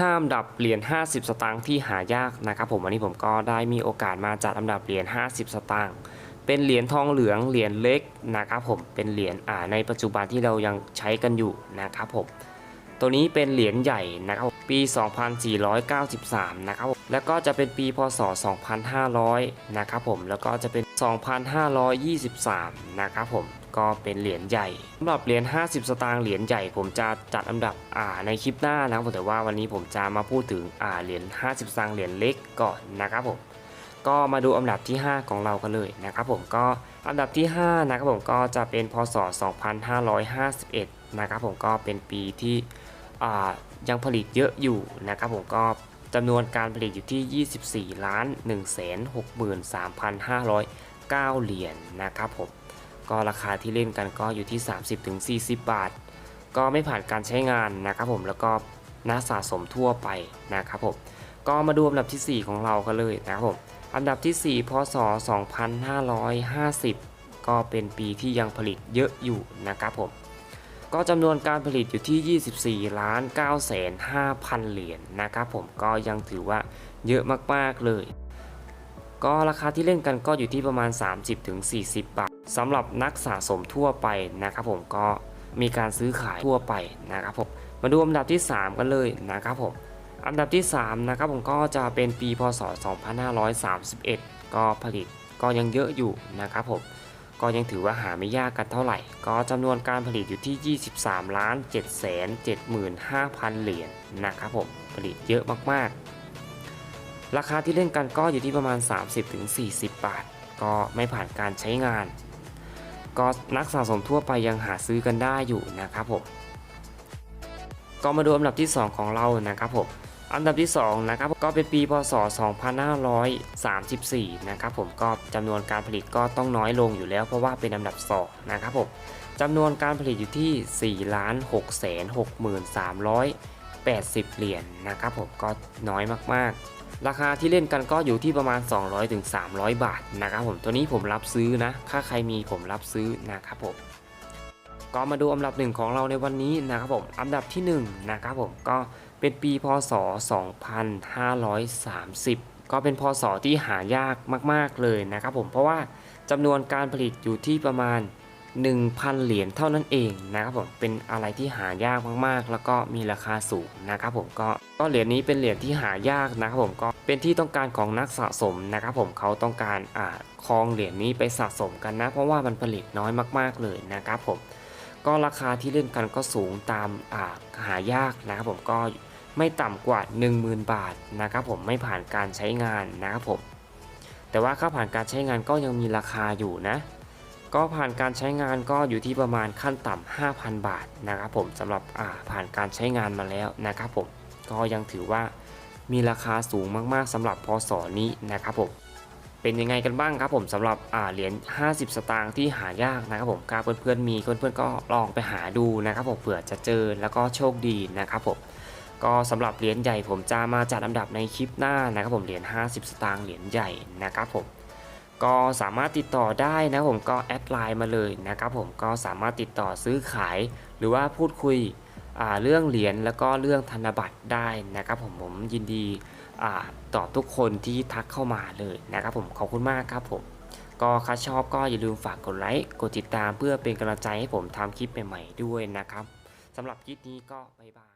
ห้ามดับเหรียญ50 สตางค์ที่หายากนะครับผมวันนี้ผมก็ได้มีโอกาสมาจัดอันดับเหรียญ50 สตางค์เป็นเหรียญทองเหลืองเหรียญเล็กนะครับผมเป็นเหรียญอ่าในปัจจุบันที่เรายังใช้กันอยู่นะครับผมตัวนี้เป็นเหรียญใหญ่นะครับปี 2493 นะครับแล้วก็จะเป็นปีพศ 2500 นะครับผมแล้วก็จะเป็น 2523 นะครับผม ก็เป็นเหรียญใหญ่สำหรับเหรียญ50 สตางค์เหรียญใหญ่ผมจะจัดอันดับอ่าในคลิปหน้านะครับผมแต่ว่าวันนี้ผมจะมาพูดถึงอ่าเหรียญ50 สตางค์เหรียญเล็กก่อนนะครับผมก็มาดูอันดับที่ 5 ของเรากันเลยนะครับผมก็อันดับที่ 5 นะครับผมก็จะเป็นพศ 2551 นะครับผมก็เป็นปีที่อ่ายังผลิตเยอะอยู่นะครับผมก็จำนวนการผลิตอยู่ที่ 24 ล้าน 1 6 3 5 0 9 เหรียญนะครับผม ก็ราคาที่เล่นกันก็อยู่ที่ 30-40 บาท ก็ไม่ผ่านการใช้งานนะครับผมแล้วก็น่าสะสมทั่วไปนะครับผมก็มาดูอันดับทีสี่ 4 ของเรากันเลยนะครับผมอันดับที่ 4 พศ 2550 ก็เป็นปีที่ยังผลิตเยอะอยู่นะครับผมก็จำนวนการผลิตอยู่ที่ 24 ล้าน9แสน5,000 เหรียญนะครับผมก็ยังถือว่าเยอะมาก ๆ เลย ก็ราคาที่เล่นกันก็อยู่ที่ประมาณ 30-40 บาท สำหรับนักสะสมทั่วไปนะครับผมก็มีการซื้อขายทั่วไปนะครับผมมาดูอันดับที่ 3 กันเลยนะครับผมอันดับที่3นะครับผมก็จะเป็นปีพศ 2531 ก็ผลิตก็ยังเยอะอยู่นะครับผมก็ยังถือว่าหาไม่ยากกันเท่าไหร่ ก็จำนวนการผลิตอยู่ที่ 23ล้าน7แสน75,000 เหรียญนะครับผมผลิตเยอะมากๆ ราคาที่เล่นกันก็อยู่ที่ประมาณ 30-40 บาท ก็ไม่ผ่านการใช้งาน ก็นักสะสมทั่วไปยังหาซื้อกันได้อยู่นะครับผมก็มาดูอันดับที่ 2 ของเรานะครับผมอันดับที่2นะครับก็เป็นปีพศ 2534 นะครับผมก็จำนวนการผลิตก็ต้องน้อยลงอยู่แล้วเพราะว่าเป็นอันดับ2นะครับผมจำนวนการผลิตอยู่ที่4ล้าน6แสน6380 เหรียญนะครับผมก็น้อยมาก ราคาที่เล่นกันก็อยู่ที่ประมาณ 200-300ถึง300 บาทนะครับผมตัวนี้ผมรับซื้อนะถ้าใครมีผมรับซื้อนะครับผมก็มาดูอันดับหนึ่งของเราในวันนี้นะครับผมอันดับที่1นะครับผมก็เป็นปีพศ 2530 ก็เป็นพศที่หายากมาก ๆเลยนะครับผมเพราะว่าจำนวนการผลิตอยู่ที่ประมาณ 1,000 เหรียญเท่านั้นเองนะครับผมเป็นอะไรที่หายากมากๆ แล้วก็มีราคาสูงนะครับผมก็ก็เหรียญนี้เป็นเหรียญที่หายากนะครับผมก็เป็นที่ต้องการของนักสะสมนะครับผมเขาต้องการอ่าครองเหรียญนี้ไปสะสมกันนะ เพราะว่ามันผลิตน้อยมากๆเลยนะครับผมก็ราคาที่เล่นกันก็สูงตามอ่าหายากนะครับผมก็ไม่ต่ำกว่า 10,000 บาทนะครับผมไม่ผ่านการใช้งานนะครับผมแต่ว่าค่าผ่านการใช้งานก็ยังมีราคาอยู่นะ ก็ผ่านการใช้งานก็อยู่ที่ประมาณขั้นต่ำ5,000 บาทนะครับผมสำหรับอ่าผ่านการใช้งานมาแล้วนะครับผมก็ยังถือว่ามีราคาสูงมากๆสำหรับพศนี้นะครับผมเป็นยังไงกันบ้างครับผมสำหรับอ่าเหรียญ50 สตางค์ที่หายากนะครับผมถ้าเพื่อนๆมีเพื่อนๆก็ลองไปหาดูนะครับผมเผื่อจะเจอแล้วก็โชคดีนะครับผมก็สำหรับเหรียญใหญ่ผมจะมาจัดอันดับในคลิปหน้านะครับผมเหรียญ50 สตางค์เหรียญใหญ่นะครับผม ก็สามารถติดต่อได้นะผมก็แอดไลน์มาเลยนะครับผมก็สามารถติดต่อซื้อขาย หรือว่าพูดคุยเรื่องเหรียญแล้วก็เรื่องธนบัตรได้นะครับผมผมยินดีอตอบทุกคนที่ทักเข้ามาเลยนะครับผมขอบคุณมากครับผมก็ถ้าชอบก็อย่าลืมฝากกดไลค์กดติดตามเพื่อเป็นกำลังใจให้ผมทำคลิปใหม่ๆด้วยนะครับสำหรับคลิปนี้ก็บ๊ายบาย